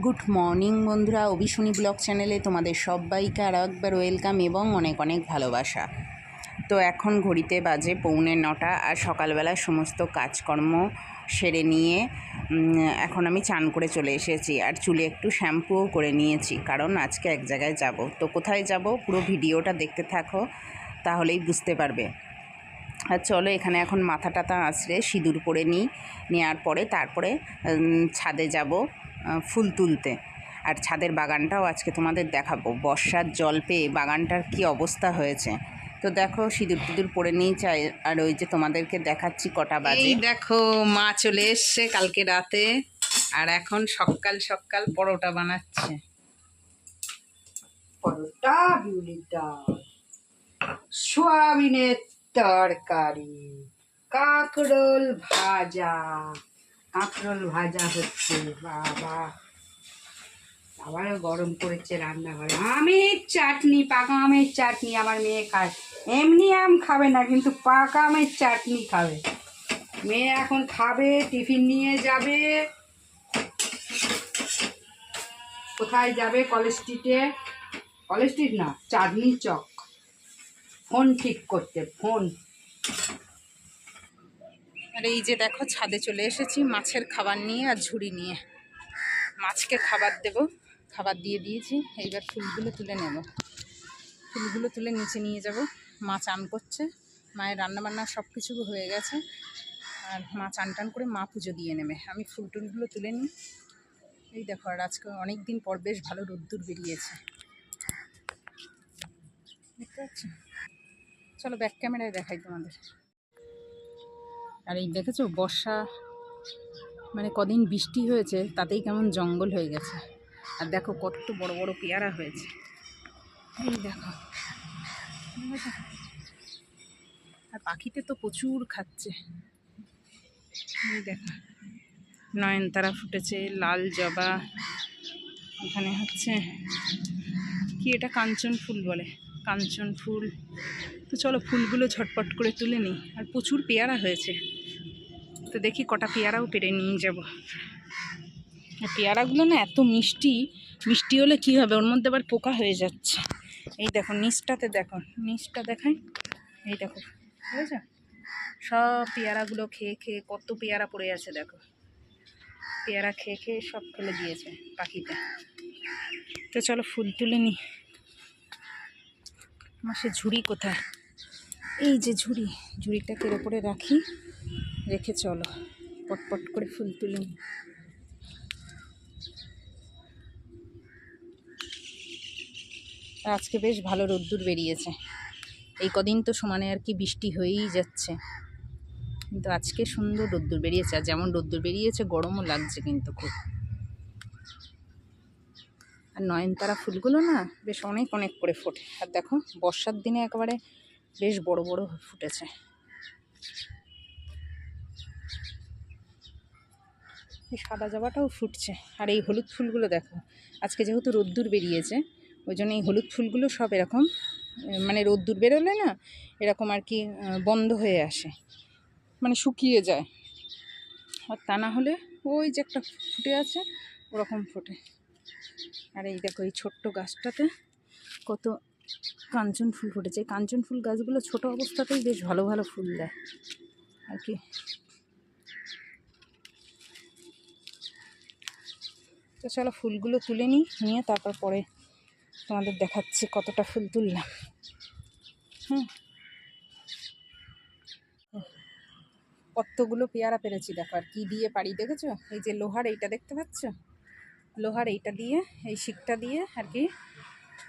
Good morning বন্ধুরা, অভিশুনি blog চ্যানেলে তোমাদের সবাইকে আরও একবার ওয়েলকাম এবং অনেক অনেক ভালোবাসা। তো এখন ঘড়িতে বাজে পৌনে নটা আর সকালবেলা সমস্ত কাজকর্ম সেরে নিয়ে এখন আমি চান করে চলে এসেছি আর চুলে একটু শ্যাম্পুও করে নিয়েছি কারণ আজকে এক জায়গায় যাব। তো কোথায় যাব? পুরো ভিডিওটা দেখতে থাকো, তাহলেই বুঝতে পারবে। আর চলো এখানে এখন মাথা টাথা আঁচড়ে সিঁদুর পরে নিই নেওয়ার পরে তারপরে ছাদে যাব। ফুল তুলতে। আর ছাদের বাগানটাও আজকে তোমাদের দেখাবো। বর্ষার জল পেয়ে বাগানটার কি অবস্থা হয়েছে। তো দেখো সিঁদুর টিঁদুর পরে নিই চাই আর ওই যে তোমাদেরকে দেখাচ্ছি কটা বাজে। দেখো মা চলে এসছে কালকে রাতে। আর এখন সকাল সকাল পরোটা বানাচ্ছে। পরোটা বিউলির ডাল সোয়াবিনের তরকারি কাঁকরোল ভাজা কাঁকরোল ভাজা হচ্ছে, বাবা। আবারও গরম করেছে রান্নাঘরে। আমের চাটনি, পাকা আমের চাটনি আমার মেয়ে খায়। এমনি আম খাবে না, কিন্তু পাকা আমের চাটনি খাবে। মেয়ে এখন খাবে, টিফিন নিয়ে যাবে। কোথায় যাবে কলেজ স্ট্রিটে? কলেজ স্ট্রিট না, চাঁদনি চক। ফোন ঠিক করতে, ফোন। আর এই যে দেখো, ছাদে চলে এসেছি মাছের খাবার নিয়ে আর ঝুড়ি নিয়ে। মাছকে খাবার দেব, খাবার দিয়ে দিয়েছি। এইবার ফুলগুলো তুলে নেব। ফুলগুলো তুলে নিচে নিয়ে যাব। মা চান করছে। মায়ের রান্নাবান্না সব কিছু হয়ে গেছে। আর মা চান টান করে মা পুজো দিয়ে নেবে। আমি ফুল টুলগুলো তুলে নিই। এই দেখো, আর আজকে অনেক দিন পর বেশ ভালো রোদ্দুর বেরিয়েছে। দেখতে পাচ্ছ? চলো ব্যাক ক্যামেরায় দেখাই তোমাদের। আর এই দেখেছ, বর্ষা মানে কদিন বৃষ্টি হয়েছে, তাতেই কেমন জঙ্গল হয়ে গেছে। আর দেখো কত বড় বড় পেয়ারা হয়েছে। এই দেখো। আর পাখিতে তো প্রচুর খাচ্ছে। এই দেখো। নয়নতারা ফুটেছে, লাল জবা, এখানে হচ্ছে, কি এটা কাঞ্চন ফুল বলে? কাঞ্চন ফুল। তো চলো ফুলগুলো ঝটপট করে তুলে নিই। আর প্রচুর পেয়ারা হয়েছে। তো দেখি কটা পেয়ারাও পেরে নিয়ে যাব। আর পেয়ারাগুলো না এত মিষ্টি। মিষ্টি হলে কি হবে? ওর মধ্যে আবার পোকা হয়ে যাচ্ছে। এই দেখো, নিচটাতে দেখো। নিচটা দেখাই। এই দেখো, বুঝেছ? সব পেয়ারাগুলো খেয়ে খেয়ে কত পেয়ারা পড়ে আছে, দেখো। পেয়ারা খেয়ে খেয়ে সব ফেলে দিয়েছে পাখিটা। তো চলো ফুল তুলে নিই। আমার সে ঝুড়ি কোথায়? এই যে ঝুড়ি ঝুড়িটাকে এর ওপরে রাখি, রেখে চলো। পটপট করে ফুল তুলে নিই। আজকে বেশ ভালো রোদ্দুর বেরিয়েছে। এই কদিন তো সমানে আর কি বৃষ্টি হয়েই যাচ্ছে। কিন্তু আজকে সুন্দর রোদ্দুর বেরিয়েছে, আর যেমন রোদ্দুর বেরিয়েছে, গরমও লাগছে কিন্তু খুব। আর নয়নতারা ফুলগুলো না বেশ অনেক অনেক করে ফোটে। আর দেখো, বর্ষার দিনে একেবারে বেশ বড় বড় ফুটেছে। এই সাদা জবাটাও ফুটছে। আর এই হলুদ ফুলগুলো দেখো, আজকে যেহেতু রোদ্দুর বেরিয়েছে, ওই জন্য এই হলুদ ফুলগুলো সব এরকম মানে রোদ্দুর বেরোলে না এরকম আর কি বন্ধ হয়ে আসে মানে শুকিয়ে যায়। আর তা না হলে ওই যে একটা ফুটে আছে, ওরকম ফোটে। আর এই দেখো, এই ছোট্ট গাছটাতে কত কাঞ্চন ফুল ফুটেছে। কাঞ্চন ফুল গাছগুলো ছোট অবস্থাতেই বেশ ভালো ভালো ফুল দেয়। আর কি? তো চলো ফুলগুলো তুলে নিই, নিয়ে তারপর পরে তোমাদের দেখাচ্ছি কতটা ফুল তুললাম। হুম। কতগুলো পেয়ারা পেরেছি দেখো, আর কী দিয়ে পারি দেখেছ? এই যে লোহার এইটা দেখতে পাচ্ছ? লোহার এইটা দিয়ে, এই শিকটা দিয়ে আর কি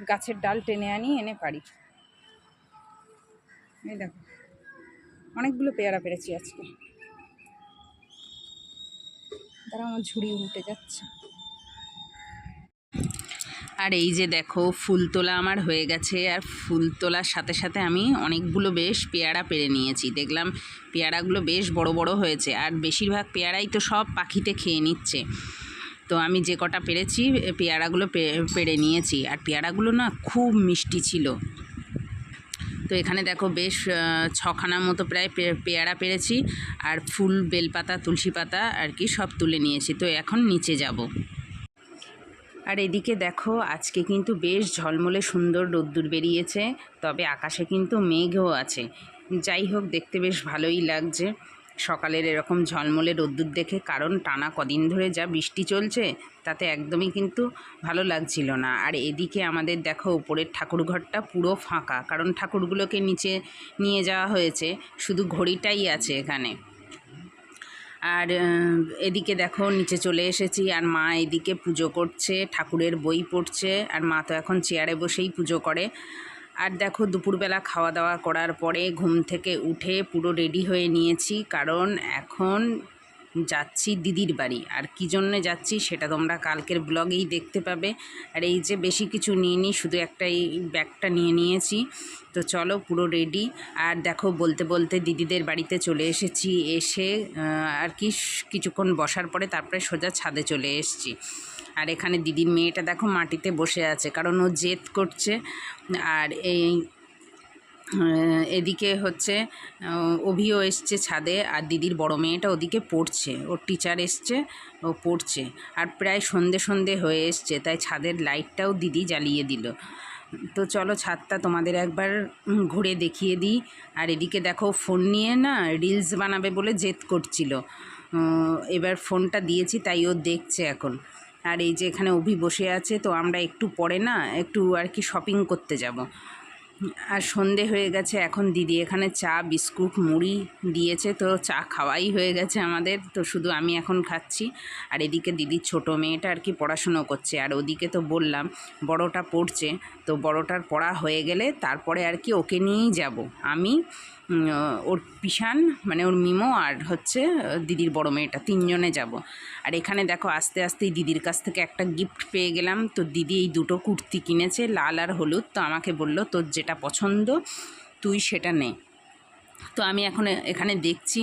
গাছের ডাল টেনে আনি, এনে পারি এই দেখো, অনেকগুলো পেয়ারা পেরেছি আজকে। তারা আমার ঝুড়ি উল্টে যাচ্ছে। আর এই যে দেখো ফুল তোলা আমার হয়ে গেছে, আর ফুল তোলার সাথে সাথে আমি অনেকগুলো বেশ পেয়ারা পেরে নিয়েছি। দেখলাম পেয়ারাগুলো বেশ বড় বড় হয়েছে, আর বেশিরভাগ পেয়ারাই তো সব পাখিতে খেয়ে নিচ্ছে। তো আমি যে কটা পেরেছি পেয়ারাগুলো পে- পেরে নিয়েছি। আর পেয়ারাগুলো না খুব মিষ্টি ছিল। তো এখানে দেখো বেশ ছখানার মতো প্রায় পেয়ারা পেরেছি। আর ফুল বেলপাতা, তুলসী পাতা আর কি সব তুলে নিয়েছি। তো এখন নিচে যাব। আর এদিকে দেখো আজকে কিন্তু বেশ ঝলমলে সুন্দর রোদ্দুর বেরিয়েছে, তবে আকাশে কিন্তু মেঘও আছে। যাই হোক, দেখতে বেশ ভালোই লাগছে। সকালের এরকম ঝলমলে রোদ্দুর দেখে, কারণ টানা কদিন ধরে যা বৃষ্টি চলছে, তাতে একদমই কিন্তু ভালো লাগছিল না। আর এদিকে আমাদের দেখো উপরের ঠাকুরঘরটা পুরো ফাঁকা, কারণ ঠাকুরগুলোকে নিচে নিয়ে যাওয়া হয়েছে, শুধু ঘড়িটাই আছে এখানে। আর এদিকে দেখো, নিচে চলে এসেছি, আর মা এদিকে পুজো করছে, ঠাকুরের বই পড়ছে, আর মা তো এখন চেয়ারে বসেই পুজো করে। আর দেখো, দুপুরবেলা খাওয়া দাওয়া করার পরে ঘুম থেকে উঠে পুরো রেডি হয়ে নিয়েছি। কারণ এখন যাচ্ছি দিদির বাড়ি। আর কী জন্যে যাচ্ছি সেটা তোমরা কালকের ব্লগেই দেখতে পাবে। আর এই যে বেশি কিছু নিইনি, শুধু একটা এই ব্যাগটা নিয়ে নিয়েছি। তো চলো, পুরো রেডি আর দেখো, বলতে বলতে দিদিদের বাড়িতে চলে এসেছি। এসে আর কি, কিছুক্ষণ বসার পরে তারপরে সোজা ছাদে চলে এসেছি। আর এখানে দিদির মেয়েটা দেখো মাটিতে বসে আছে, কারণ ও জেদ করছে। আর এই এদিকে হচ্ছে অভিও এসছে ছাদে, আর দিদির বড় মেয়েটা ওদিকে পড়ছে। ওর টিচার এসছে, ও পড়ছে। আর প্রায় সন্ধে সন্ধে হয়ে এসছে, তাই ছাদের লাইটটাও দিদি জ্বালিয়ে দিল। তো চলো ছাদটা তোমাদের একবার ঘুরে দেখিয়ে দিই। আর এদিকে দেখো, ফোন নিয়ে না রিলস বানাবে বলে জেদ করছিল। এবার ফোনটা দিয়েছি, তাই ও দেখছে এখন। আর এই যে এখানে অভি বসে আছে, তো আমরা একটু পরে না একটু আর কি শপিং করতে যাব। আর সন্ধে হয়ে গেছে, এখন দিদি এখানে চা, বিস্কুট, মুড়ি দিয়েছে, তো চা খাওয়াই হয়ে গেছে আমাদের, তো শুধু আমি এখন খাচ্ছি। আর এদিকে দিদির ছোট মেয়েটা আর কি পড়াশুনো করছে, আর ওদিকে তো বললাম বড়টা পড়ছে, তো বড়টার পড়া হয়ে গেলে তারপরে আর কি ওকে নিয়েই যাব। আমি ওর পিসান মানে ওর মিমো আর হচ্ছে দিদির বড় মেয়েটা, তিনজনে যাব। আর এখানে দেখো, আস্তে আস্তেই দিদির কাছ থেকে একটা গিফট পেয়ে গেলাম। তো দিদি এই দুটো কুর্তি কিনেছে, লাল আর হলুদ। তো আমাকে বলল, তোর যেটা পছন্দ, তুই সেটা নে। তো আমি এখন এখানে দেখছি,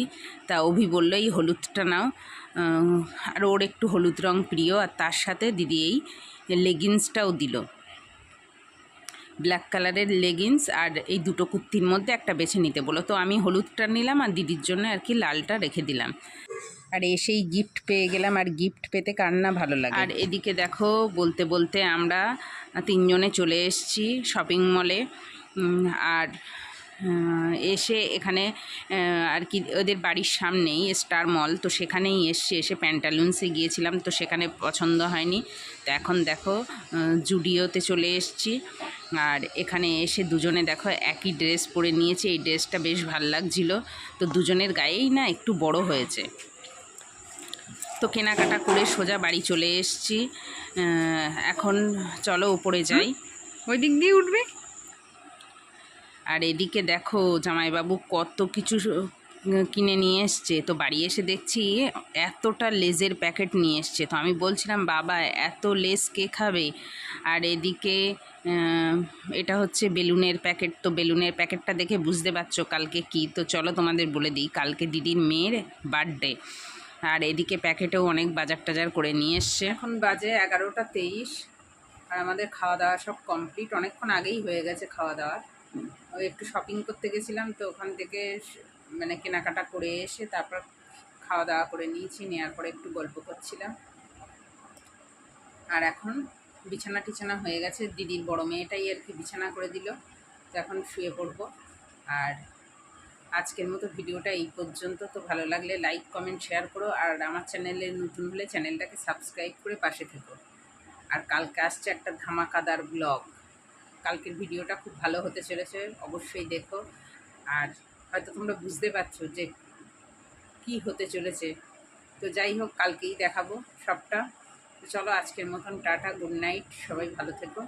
তা অভি বলল, এই হলুদটা নাও। আর ওর একটু হলুদ রং প্রিয়, আর তার সাথে দিদি এই লেগিংসটাও দিল। ব্ল্যাক কালারের লেগিংস আর এই দুটো কুর্তির মধ্যে একটা বেছে নিতে বলো। তো আমি হলুদটা নিলাম আর দিদির জন্য আর কি লালটা রেখে দিলাম। আর এসেই গিফট পেয়ে গেলাম আর গিফট পেতে কার না ভালো লাগে। আর এদিকে দেখো, বলতে বলতে আমরা তিনজনে চলে এসেছি শপিং মলে আর এসে এখানে আর কি ওদের বাড়ির সামনেই স্টার মল তো সেখানেই এসে এসে প্যান্টালুন্সে গিয়েছিলাম, তো সেখানে পছন্দ হয়নি। তো এখন দেখো জুডিওতে চলে এসেছি। আর এখানে এসে দুজনে দেখো, একই ড্রেস পরে নিয়েছি, এই ড্রেসটা বেশ ভালো লাগছিল। তো দুজনের গায়েই না একটু বড় হয়েছে। তো কেনাকাটা করে সোজা বাড়ি চলে এসেছি। এখন চলো উপরে যাই। ওই দিক দিয়ে উঠবে? আর এদিকে দেখো জামাইবাবু কত কিছু কিনে নিয়ে এসছে। তো বাড়ি এসে দেখছি এতটা লেজের প্যাকেট নিয়ে এসছে। তো আমি বলছিলাম, বাবা, এত লেস কে খাবে? আর এদিকে এটা হচ্ছে বেলুনের প্যাকেট। তো বেলুনের প্যাকেটটা দেখে বুঝতে পারছ কালকে কি? তো চলো তোমাদের বলে দিই, কালকে দিদির মেয়ের বার্থডে। আর এদিকে প্যাকেটেও অনেক বাজার টাজার করে নিয়ে এসছে। এখন বাজে এগারোটা তেইশ আর আমাদের খাওয়া দাওয়া সব কমপ্লিট। অনেকক্ষণ আগেই হয়ে গেছে খাওয়া দাওয়া ওই একটু শপিং করতে গেছিলাম তো ওখান থেকে মানে কেনাকাটা করে এসে তারপর খাওয়া দাওয়া করে নিয়েছি নেওয়ার পরে একটু গল্প করছিলাম। আর এখন বিছানা টিছানা হয়ে গেছে, দিদির বড় মেয়েটাই আর কি বিছানা করে দিল। তো এখন শুয়ে পড়ব। আর আজকের মতো ভিডিওটা এই পর্যন্ত। তো ভালো লাগলে লাইক কমেন্ট শেয়ার করো। আর আমার চ্যানেলে নতুন হলে চ্যানেলটাকে সাবস্ক্রাইব করে পাশে থেকো। আর কালকে আসছে একটা ধামাকাদার ব্লগ কালকের ভিডিওটা খুব ভালো হতে চলেছে, অবশ্যই দেখো। আর হয়তো তোমরা বুঝতে পারছ যে কি হতে চলেছে। তো যাই হোক, কালকেই দেখাবো সবটা। চলো আজকের মতন টাটা, গুড নাইট, সবাই ভালো থেকো।